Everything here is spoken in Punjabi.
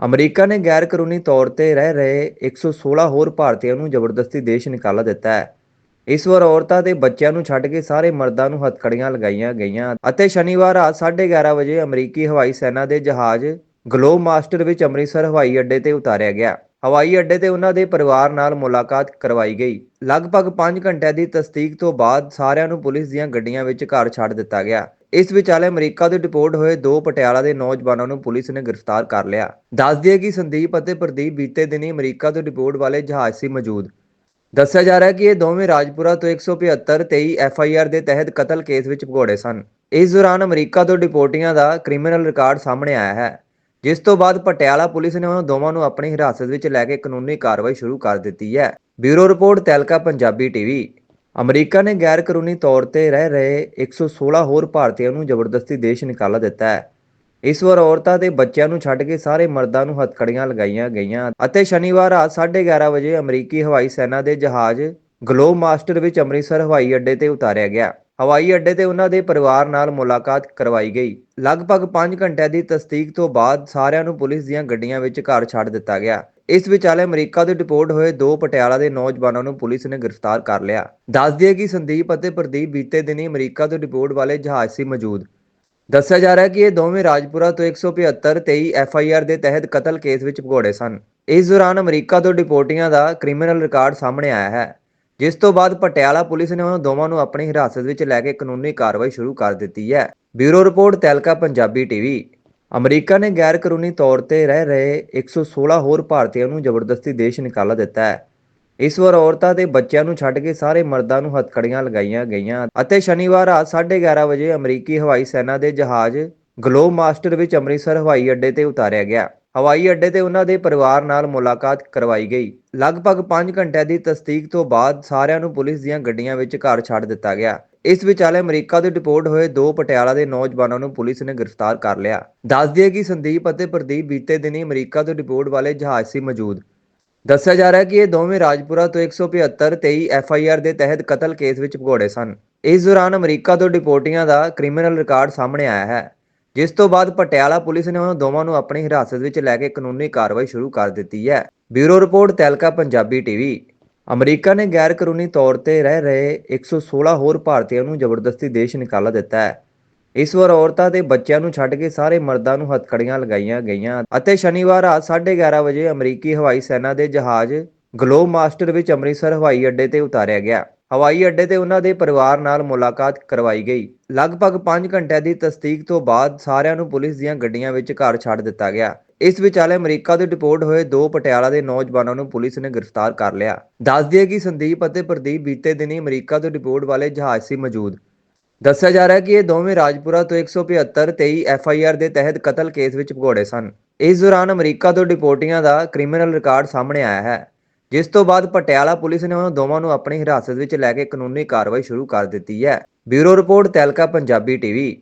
ਅਮਰੀਕਾ ਨੇ ਗੈਰ ਕਾਨੂੰਨੀ ਤੌਰ ਤੇ ਰਹਿ ਰਹੇ 116 ਹੋਰ ਭਾਰਤੀਆਂ ਨੂੰ ਜ਼ਬਰਦਸਤੀ ਦੇਸ਼ ਨਿਕਾਲਾ ਦਿੱਤਾ ਹੈ। ਇਸ ਵਾਰ ਔਰਤਾਂ ਤੇ ਬੱਚਿਆਂ ਨੂੰ ਛੱਡ ਕੇ ਸਾਰੇ ਮਰਦਾਂ ਨੂੰ ਹੱਥਕੜੀਆਂ ਲਗਾਈਆਂ ਗਈਆਂ ਅਤੇ ਸ਼ਨੀਵਾਰ ਰਾਤ 11:30 ਵਜੇ ਅਮਰੀਕੀ ਹਵਾਈ ਸੈਨਾ ਦੇ ਜਹਾਜ਼ ਗਲੋਬ ਮਾਸਟਰ ਵਿੱਚ ਅੰਮ੍ਰਿਤਸਰ ਹਵਾਈ ਅੱਡੇ ਤੇ ਉਤਾਰਿਆ ਗਿਆ। ਹਵਾਈ ਅੱਡੇ ਤੇ ਉਹਨਾਂ ਦੇ ਪਰਿਵਾਰ ਨਾਲ ਮੁਲਾਕਾਤ ਕਰਵਾਈ ਗਈ। ਲਗਭਗ 5 ਘੰਟਿਆਂ ਦੀ ਤਸਦੀਕ ਤੋਂ ਬਾਅਦ ਸਾਰਿਆਂ ਨੂੰ ਪੁਲਿਸ ਦੀਆਂ ਗੱਡੀਆਂ ਵਿੱਚ ਘਰ ਛੱਡ ਦਿੱਤਾ ਗਿਆ। ਇਸ ਵਿਚਾਲੇ ਅਮਰੀਕਾ ਤੋਂ ਡਿਪੋਰਟ ਹੋਏ ਦੋ ਪਟਿਆਲਾ ਦੇ ਨੌਜਵਾਨਾਂ ਨੂੰ ਪੁਲਿਸ ਨੇ ਗ੍ਰਿਫਤਾਰ ਕਰ ਲਿਆ। ਦੱਸ ਦਈਏ ਕਿ ਸੰਦੀਪ ਅਤੇ ਪ੍ਰਦੀਪ ਬੀਤੇ ਦਿਨੀ ਅਮਰੀਕਾ ਤੋਂ ਡਿਪੋਰਟ ਵਾਲੇ ਜਹਾਜ਼ ਸੀ ਮੌਜੂਦ। ਦੱਸਿਆ ਜਾ ਰਿਹਾ ਹੈ ਕਿ ਇਹ ਦੋਵੇਂ ਰਾਜਪੁਰਾ ਤੋਂ 175 23 ਐਫ ਆਈ ਆਰ ਦੇ ਤਹਿਤ ਕਤਲ ਕੇਸ ਵਿੱਚ ਭਗੌੜੇ ਸਨ। ਇਸ ਦੌਰਾਨ ਅਮਰੀਕਾ ਤੋਂ ਡਿਪੋਰਟੀਆਂ ਦਾ ਕ੍ਰਿਮੀਨਲ ਰਿਕਾਰਡ ਸਾਹਮਣੇ ਆਇਆ ਹੈ, ਜਿਸ ਤੋਂ ਬਾਅਦ ਪਟਿਆਲਾ ਪੁਲਿਸ ਨੇ ਉਹਨਾਂ ਦੋਵਾਂ ਨੂੰ ਆਪਣੀ ਹਿਰਾਸਤ ਵਿੱਚ ਲੈ ਕੇ ਕਾਨੂੰਨੀ ਕਾਰਵਾਈ ਸ਼ੁਰੂ ਕਰ ਦਿੱਤੀ ਹੈ। Bureau report ਤੈਲਕਾ, Punjabi TV. ਅਮਰੀਕਾ ਨੇ ਗੈਰ ਕਾਨੂੰਨੀ ਤੌਰ ਤੇ ਰਹਿ ਰਹੇ 116 ਹੋਰ ਭਾਰਤੀਆਂ ਨੂੰ ਜ਼ਬਰਦਸਤੀ ਦੇਸ਼ ਨਿਕਾਲਾ ਦਿੱਤਾ ਹੈ। ਇਸ ਵਾਰ ਔਰਤਾਂ ਤੇ ਬੱਚਿਆਂ ਨੂੰ ਛੱਡ ਕੇ ਸਾਰੇ ਮਰਦਾਂ ਨੂੰ ਹੱਥਕੜੀਆਂ ਲਗਾਈਆਂ ਗਈਆਂ ਅਤੇ ਸ਼ਨੀਵਾਰ ਰਾਤ 11:30 ਵਜੇ ਅਮਰੀਕੀ ਹਵਾਈ ਸੈਨਾ ਦੇ ਜਹਾਜ਼ ਗਲੋਬ ਮਾਸਟਰ ਵਿੱਚ ਅੰਮ੍ਰਿਤਸਰ ਹਵਾਈ ਅੱਡੇ ਤੇ ਉਤਾਰਿਆ ਗਿਆ। ਹਵਾਈ ਅੱਡੇ ਤੇ ਉਹਨਾਂ ਦੇ ਪਰਿਵਾਰ ਨਾਲ ਮੁਲਾਕਾਤ ਕਰਵਾਈ ਗਈ। ਲਗਭਗ 5 ਘੰਟਿਆਂ ਦੀ ਤਸਦੀਕ ਤੋਂ ਬਾਅਦ ਸਾਰਿਆਂ ਨੂੰ ਪੁਲਿਸ ਦੀਆਂ ਗੱਡੀਆਂ ਵਿੱਚ ਘਰ ਛੱਡ ਦਿੱਤਾ ਗਿਆ। ਇਸ ਵਿਚਾਲੇ ਅਮਰੀਕਾ ਤੋਂ ਡਿਪੋਰਟ ਹੋਏ ਦੋ ਪਟਿਆਲਾ ਦੇ ਨੌਜਵਾਨਾਂ ਨੂੰ ਪੁਲਿਸ ਨੇ ਗ੍ਰਿਫਤਾਰ ਕਰ ਲਿਆ। ਦੱਸ ਦਈਏ ਕਿ ਸੰਦੀਪ ਅਤੇ ਪ੍ਰਦੀਪ ਬੀਤੇ ਦਿਨੀ ਅਮਰੀਕਾ ਤੋਂ ਡਿਪੋਰਟ ਵਾਲੇ ਜਹਾਜ਼ ਸੀ ਮੌਜੂਦ। ਦੱਸਿਆ ਜਾ ਰਿਹਾ ਹੈ ਕਿ ਇਹ ਦੋਵੇਂ ਰਾਜਪੁਰਾ ਤੋਂ 175 23 ਐਫ ਆਈ ਆਰ ਦੇ ਤਹਿਤ ਕਤਲ ਕੇਸ ਵਿੱਚ ਭਗੌੜੇ ਸਨ। ਇਸ ਦੌਰਾਨ ਅਮਰੀਕਾ ਤੋਂ ਡਿਪੋਰਟੀਆਂ ਦਾ ਕ੍ਰਿਮੀਨਲ ਰਿਕਾਰਡ ਸਾਹਮਣੇ ਆਇਆ ਹੈ, ਜਿਸ ਤੋਂ ਬਾਅਦ ਪਟਿਆਲਾ ਪੁਲਿਸ ਨੇ ਉਹਨਾਂ ਦੋਵਾਂ ਨੂੰ ਆਪਣੀ ਹਿਰਾਸਤ ਵਿੱਚ ਲੈ ਕੇ ਕਾਨੂੰਨੀ ਕਾਰਵਾਈ ਸ਼ੁਰੂ ਕਰ ਦਿੱਤੀ ਹੈ। Bureau report ਤੈਲਕਾ, Punjabi TV. ਅਮਰੀਕਾ ਨੇ ਗੈਰ ਕਾਨੂੰਨੀ ਤੌਰ ਤੇ ਰਹਿ ਰਹੇ 116 ਹੋਰ ਭਾਰਤੀਆਂ ਨੂੰ ਜ਼ਬਰਦਸਤੀ ਦੇਸ਼ ਨਿਕਾਲਾ ਦਿੱਤਾ ਹੈ। ਇਸ ਵਾਰ ਔਰਤਾਂ ਤੇ ਬੱਚਿਆਂ ਨੂੰ ਛੱਡ ਕੇ ਸਾਰੇ ਮਰਦਾਂ ਨੂੰ ਹੱਥਕੜੀਆਂ ਲਗਾਈਆਂ ਗਈਆਂ ਅਤੇ ਸ਼ਨੀਵਾਰ ਰਾਤ 11:30 ਵਜੇ ਅਮਰੀਕੀ ਹਵਾਈ ਸੈਨਾ ਦੇ ਜਹਾਜ਼ ਗਲੋਬ ਮਾਸਟਰ ਵਿੱਚ ਅੰਮ੍ਰਿਤਸਰ ਹਵਾਈ ਅੱਡੇ ਤੇ ਉਤਾਰਿਆ ਗਿਆ। ਹਵਾਈ ਅੱਡੇ ਤੇ ਉਹਨਾਂ ਦੇ ਪਰਿਵਾਰ ਨਾਲ ਮੁਲਾਕਾਤ ਕਰਵਾਈ ਗਈ। ਲਗਭਗ 5 ਘੰਟਿਆਂ ਦੀ ਤਸਦੀਕ ਤੋਂ ਬਾਅਦ ਸਾਰਿਆਂ ਨੂੰ ਪੁਲਿਸ ਦੀਆਂ ਗੱਡੀਆਂ ਵਿੱਚ ਘਰ ਛੱਡ ਦਿੱਤਾ ਗਿਆ। ਇਸ ਵਿਚਾਲੇ ਅਮਰੀਕਾ ਤੋਂ ਡਿਪੋਰਟ ਹੋਏ ਦੋ ਪਟਿਆਲਾ ਦੇ ਨੌਜਵਾਨਾਂ ਨੂੰ ਪੁਲਿਸ ਨੇ ਗ੍ਰਿਫਤਾਰ ਕਰ ਲਿਆ। ਦੱਸ ਦਈਏ ਕਿ ਸੰਦੀਪ ਅਤੇ ਪ੍ਰਦੀਪ ਬੀਤੇ ਦਿਨੀ ਅਮਰੀਕਾ ਤੋਂ ਡਿਪੋਰਟ ਵਾਲੇ ਜਹਾਜ਼ ਸੀ ਮੌਜੂਦ। ਦੱਸਿਆ ਜਾ ਰਿਹਾ ਹੈ ਕਿ ਇਹ ਦੋਵੇਂ ਰਾਜਪੁਰਾ ਤੋਂ 175 23 ਐਫ ਆਈ ਆਰ ਦੇ ਤਹਿਤ ਕਤਲ ਕੇਸ ਵਿੱਚ ਭਗੌੜੇ ਸਨ। ਇਸ ਦੌਰਾਨ ਅਮਰੀਕਾ ਤੋਂ ਡਿਪੋਰਟੀਆਂ ਦਾ ਕ੍ਰਿਮੀਨਲ ਰਿਕਾਰਡ ਸਾਹਮਣੇ ਆਇਆ ਹੈ, ਜਿਸ ਤੋਂ ਬਾਅਦ ਪਟਿਆਲਾ ਪੁਲਿਸ ਨੇ ਉਹਨਾਂ ਦੋਵਾਂ ਨੂੰ ਆਪਣੀ ਹਿਰਾਸਤ ਵਿੱਚ ਲੈ ਕੇ ਕਾਨੂੰਨੀ ਕਾਰਵਾਈ ਸ਼ੁਰੂ ਕਰ ਦਿੱਤੀ ਹੈ। Bureau report ਤੈਲਕਾ, Punjabi TV. ਅਮਰੀਕਾ ਨੇ ਗੈਰ ਕਾਨੂੰਨੀ ਤੌਰ ਤੇ ਰਹਿ ਰਹੇ 116 ਹੋਰ ਭਾਰਤੀਆਂ ਨੂੰ ਜ਼ਬਰਦਸਤੀ ਦੇਸ਼ ਨਿਕਾਲਾ ਦਿੱਤਾ ਹੈ। ਇਸ ਵਾਰ ਔਰਤਾਂ ਤੇ ਬੱਚਿਆਂ ਨੂੰ ਛੱਡ ਕੇ ਸਾਰੇ ਮਰਦਾਂ ਨੂੰ ਹੱਥਕੜੀਆਂ ਲਗਾਈਆਂ ਗਈਆਂ ਅਤੇ ਸ਼ਨੀਵਾਰ ਰਾਤ 11:30 ਵਜੇ ਅਮਰੀਕੀ ਹਵਾਈ ਸੈਨਾ ਦੇ ਜਹਾਜ਼ ਗਲੋਬ ਮਾਸਟਰ ਵਿੱਚ ਅੰਮ੍ਰਿਤਸਰ ਹਵਾਈ ਅੱਡੇ ਤੇ ਉਤਾਰਿਆ ਗਿਆ। ਹਵਾਈ ਅੱਡੇ ਤੇ ਉਹਨਾਂ ਦੇ ਪਰਿਵਾਰ ਨਾਲ ਮੁਲਾਕਾਤ ਕਰਵਾਈ ਗਈ। ਲਗਭਗ 5 ਘੰਟਿਆਂ ਦੀ ਤਸਦੀਕ ਤੋਂ ਬਾਅਦ ਸਾਰਿਆਂ ਨੂੰ ਪੁਲਿਸ ਦੀਆਂ ਗੱਡੀਆਂ ਵਿੱਚ ਘਰ ਛੱਡ ਦਿੱਤਾ ਗਿਆ। ਇਸ ਵਿਚਾਲੇ ਅਮਰੀਕਾ ਤੋਂ ਡਿਪੋਰਟ ਹੋਏ ਦੋ ਪਟਿਆਲਾ ਦੇ ਨੌਜਵਾਨਾਂ ਨੂੰ ਪੁਲਿਸ ਨੇ ਗ੍ਰਿਫਤਾਰ ਕਰ ਲਿਆ। ਦੱਸ ਦਈਏ ਕਿ ਸੰਦੀਪ ਅਤੇ ਪ੍ਰਦੀਪ ਬੀਤੇ ਦਿਨੀ ਅਮਰੀਕਾ ਤੋਂ ਡਿਪੋਰਟ ਵਾਲੇ ਜਹਾਜ਼ ਸੀ ਮੌਜੂਦ। ਦੱਸਿਆ ਜਾ ਰਿਹਾ ਹੈ ਕਿ ਇਹ ਦੋਵੇਂ ਰਾਜਪੁਰਾ ਤੋਂ 175 23 ਐਫ ਆਈ ਆਰ ਦੇ ਤਹਿਤ ਕਤਲ ਕੇਸ ਵਿੱਚ ਭਗੌੜੇ ਸਨ। ਇਸ ਦੌਰਾਨ ਅਮਰੀਕਾ ਤੋਂ ਡਿਪੋਰਟੀਆਂ ਦਾ ਕ੍ਰਿਮੀਨਲ ਰਿਕਾਰਡ ਸਾਹਮਣੇ ਆਇਆ ਹੈ, ਜਿਸ ਤੋਂ ਬਾਅਦ ਪਟਿਆਲਾ ਪੁਲਿਸ ਨੇ ਉਹਨਾਂ ਦੋਵਾਂ ਨੂੰ ਆਪਣੀ ਹਿਰਾਸਤ ਵਿੱਚ ਲੈ ਕੇ ਕਾਨੂੰਨੀ ਕਾਰਵਾਈ ਸ਼ੁਰੂ ਕਰ ਦਿੱਤੀ ਹੈ। Bureau report ਤੈਲਕਾ, Punjabi TV.